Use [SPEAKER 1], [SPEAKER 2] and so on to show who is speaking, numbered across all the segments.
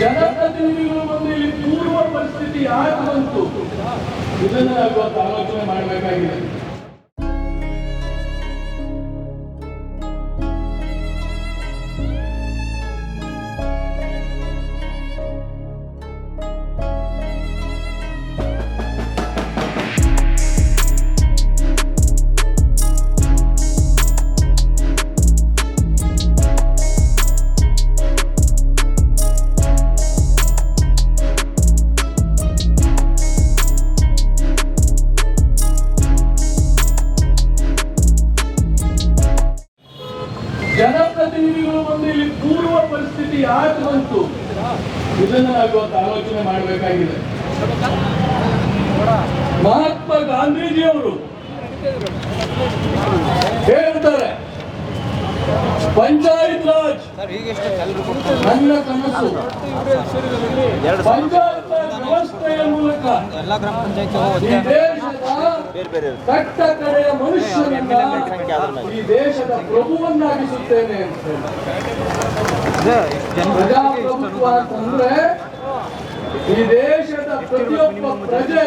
[SPEAKER 1] ಜನಪ್ರತಿನಿಧಿಗಳು ಬಂದು ಇಲ್ಲಿ ಪೂರ್ವ ಪರಿಸ್ಥಿತಿ ಯಾಕೆ ಬಂತು? ಇದನ್ನ ಇವತ್ತು ಆಲೋಚನೆ ಮಾಡಬೇಕಾಗಿದೆ. ಜನಪ್ರತಿನಿಧಿಗಳು ಬಂದು ಇಲ್ಲಿ ಪೂರ್ವ ಪರಿಸ್ಥಿತಿ ಯಾಕೆ ಬಂತು? ಇದನ್ನು ನಾವು ಇವತ್ತು ಆಲೋಚನೆ ಮಾಡಬೇಕಾಗಿದೆ. ಮಹಾತ್ಮ ಗಾಂಧೀಜಿಯವರು ಹೇಳ್ತಾರೆ ಪಂಚಾಯತ್ ರಾಜ್ ನನ್ನ ಕನಸು. ಪಂಚಾಯತ್ ರಾಜ್ ವ್ಯವಸ್ಥೆಯ ಮೂಲಕ ಕಟ್ಟ ಕಡೆಯ ಮನುಷ್ಯನನ್ನ ಈ ದೇಶದ ಪ್ರಭುವನ್ನಾಗಿಸುತ್ತೇನೆ. ಪ್ರಜಾಪ್ರಭುತ್ವ ಅಂತಂದ್ರೆ ಈ ದೇಶದ ಪ್ರತಿಯೊಬ್ಬ ಪ್ರಜೆ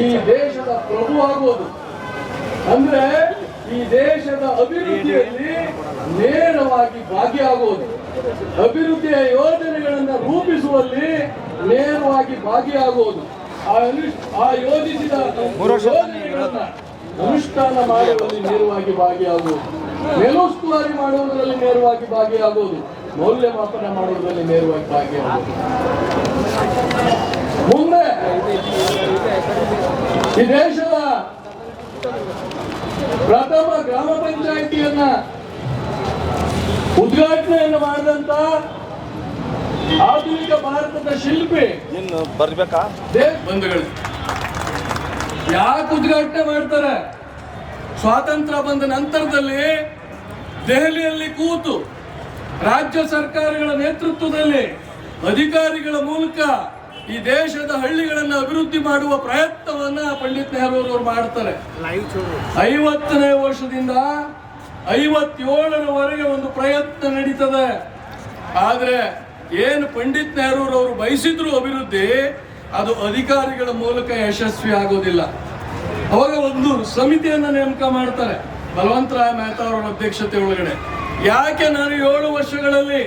[SPEAKER 1] ಈ ದೇಶದ ಪ್ರಭು ಆಗೋದು ಅಂದ್ರೆ ಈ ದೇಶದ ಅಭಿವೃದ್ಧಿಯಲ್ಲಿ ನೇರವಾಗಿ ಭಾಗಿಯಾಗುವುದು. ಅಭಿವೃದ್ಧಿಯ ಯೋಜನೆಗಳನ್ನು ರೂಪಿಸುವಲ್ಲಿ ನೇರವಾಗಿ ಭಾಗಿಯಾಗುವುದು. ಆ ಯೋಜಿಸಿದ ಅನುಷ್ಠಾನ ಮಾಡುವಲ್ಲಿ ನೇರವಾಗಿ ಭಾಗಿಯಾಗುವುದು ಮೇಲುಸ್ತುವಾರಿ ಮಾಡುವುದರಲ್ಲಿ ನೇರವಾಗಿ ಭಾಗಿಯಾಗುವುದು ಮೌಲ್ಯಮಾಪನ ಮಾಡುವುದರಲ್ಲಿ ನೇರವಾಗಿ ಭಾಗಿಯಾಗುವುದು ಮುಂದೆ ಈ ದೇಶದ ಪ್ರಥಮ ಗ್ರಾಮ ಪಂಚಾಯಿತಿಯನ್ನ ಉದ್ಘಾಟನೆಯನ್ನು ಮಾಡಿದಂತ ಶಿಲ್ಪಿ.
[SPEAKER 2] ಇನ್ನು ಬರ್ಬೇಕಾ?
[SPEAKER 1] ಬಂಧುಗಳು. ಯಾಕೆ ಉದ್ಘಾಟನೆ ಮಾಡ್ತಾರೆ? ಸ್ವಾತಂತ್ರ್ಯ ಬಂದ ನಂತರದಲ್ಲಿ ದೆಹಲಿಯಲ್ಲಿ ಕೂತು ರಾಜ್ಯ ಸರ್ಕಾರಗಳ ನೇತೃತ್ವದಲ್ಲಿ ಅಧಿಕಾರಿಗಳ ಮೂಲಕ ಈ ದೇಶದ ಹಳ್ಳಿಗಳನ್ನು ಅಭಿವೃದ್ಧಿ ಮಾಡುವ ಪ್ರಯತ್ನವನ್ನ ಪಂಡಿತ್ ನೆಹರು ಅವರು ಮಾಡ್ತಾರೆ. ಐವತ್ತನೇ ವರ್ಷದಿಂದ ಐವತ್ತೇಳರವರೆಗೆ ಒಂದು ಪ್ರಯತ್ನ ನಡೀತದೆ. ಆದ್ರೆ ಏನು ಪಂಡಿತ್ ನೆಹರೂರು ಅವರು ಬಯಸಿದ್ರು ಅಭಿವೃದ್ಧಿ, ಅದು ಅಧಿಕಾರಿಗಳ ಮೂಲಕ ಯಶಸ್ವಿ ಆಗೋದಿಲ್ಲ. ಅವಾಗ ಒಂದು ಸಮಿತಿಯನ್ನು ನೇಮಕ ಮಾಡ್ತಾರೆ ಬಲವಂತರಾಯ ಮೆಹ್ತಾ ಅವರ ಅಧ್ಯಕ್ಷತೆ ಒಳಗಡೆ. ಯಾಕೆ ನಾನು ಏಳು ವರ್ಷಗಳಲ್ಲಿ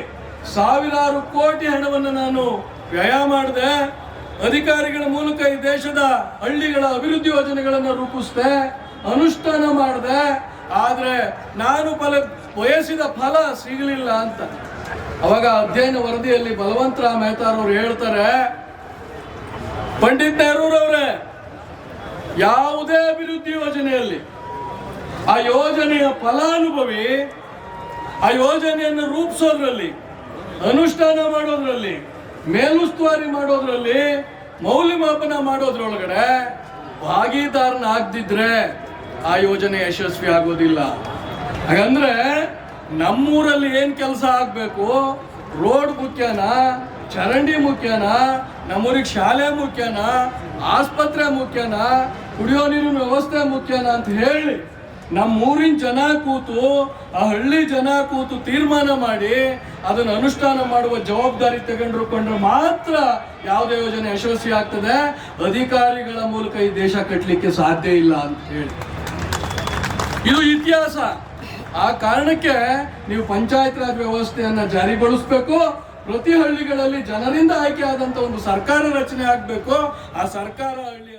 [SPEAKER 1] ಸಾವಿರಾರು ಕೋಟಿ ಹಣವನ್ನು ನಾನು ವ್ಯಯ ಮಾಡಿದೆ, ಅಧಿಕಾರಿಗಳ ಮೂಲಕ ಈ ದೇಶದ ಹಳ್ಳಿಗಳ ಅಭಿವೃದ್ಧಿ ಯೋಜನೆಗಳನ್ನು ರೂಪಿಸಿದೆ, ಅನುಷ್ಠಾನ ಮಾಡಿದೆ, ಆದರೆ ನಾನು ಫಲ ಬಯಸಿದ ಫಲ ಸಿಗಲಿಲ್ಲ ಅಂತ. ಅವಾಗ ಅಧ್ಯಯನ ವರದಿಯಲ್ಲಿ ಬಲವಂತರಾವ್ ಮೆಹ್ತಾ ಅವರು ಹೇಳ್ತಾರೆ, ಪಂಡಿತ್ ನೆಹರೂರವರೇ, ಯಾವುದೇ ಅಭಿವೃದ್ಧಿ ಯೋಜನೆಯಲ್ಲಿ ಆ ಯೋಜನೆಯ ಫಲಾನುಭವಿ ಆ ಯೋಜನೆಯನ್ನು ರೂಪಿಸೋದ್ರಲ್ಲಿ, ಅನುಷ್ಠಾನ ಮಾಡೋದ್ರಲ್ಲಿ, ಮೇಲುಸ್ತುವಾರಿ ಮಾಡೋದ್ರಲ್ಲಿ, ಮೌಲ್ಯಮಾಪನ ಮಾಡೋದ್ರೊಳಗಡೆ ಭಾಗೀದಾರನಾಗದಿದ್ರೆ ಆ ಯೋಜನೆ ಯಶಸ್ವಿ ಆಗೋದಿಲ್ಲ. ಹಾಗಂದ್ರೆ ನಮ್ಮೂರಲ್ಲಿ ಏನು ಕೆಲಸ ಆಗಬೇಕು? ರೋಡ್ ಮುಖ್ಯನಾ? ಚರಂಡಿ ಮುಖ್ಯನಾ? ನಮ್ಮೂರಿಗೆ ಶಾಲೆ ಮುಖ್ಯನಾ? ಆಸ್ಪತ್ರೆ ಮುಖ್ಯನಾ? ಕುಡಿಯೋ ನೀರಿನ ವ್ಯವಸ್ಥೆ ಮುಖ್ಯನಾ ಅಂತ ಹೇಳಿ ನಮ್ಮೂರಿನ ಜನ ಕೂತು, ಆ ಹಳ್ಳಿ ಜನ ಕೂತು ತೀರ್ಮಾನ ಮಾಡಿ ಅದನ್ನು ಅನುಷ್ಠಾನ ಮಾಡುವ ಜವಾಬ್ದಾರಿ ತಗೊಂಡ್ರು ಕೊಂಡ್ರೆ ಮಾತ್ರ ಯಾವುದೇ ಯೋಜನೆ ಯಶಸ್ವಿ ಆಗ್ತದೆ. ಅಧಿಕಾರಿಗಳ ಮೂಲಕ ಈ ದೇಶ ಕಟ್ಟಲಿಕ್ಕೆ ಸಾಧ್ಯ ಇಲ್ಲ ಅಂತ ಹೇಳಿ. ಇದು ಇತಿಹಾಸ. ಆ ಕಾರಣಕ್ಕೆ ನೀವು ಪಂಚಾಯತ್ ರಾಜ್ ವ್ಯವಸ್ಥೆಯನ್ನ ಜಾರಿಗೊಳಿಸಬೇಕು. ಪ್ರತಿ ಹಳ್ಳಿಗಳಲ್ಲಿ ಜನರಿಂದ ಆಯ್ಕೆ ಆದಂತ ಒಂದು ಸರ್ಕಾರ ರಚನೆ ಆಗ್ಬೇಕು. ಆ ಸರ್ಕಾರ ಹಳ್ಳಿ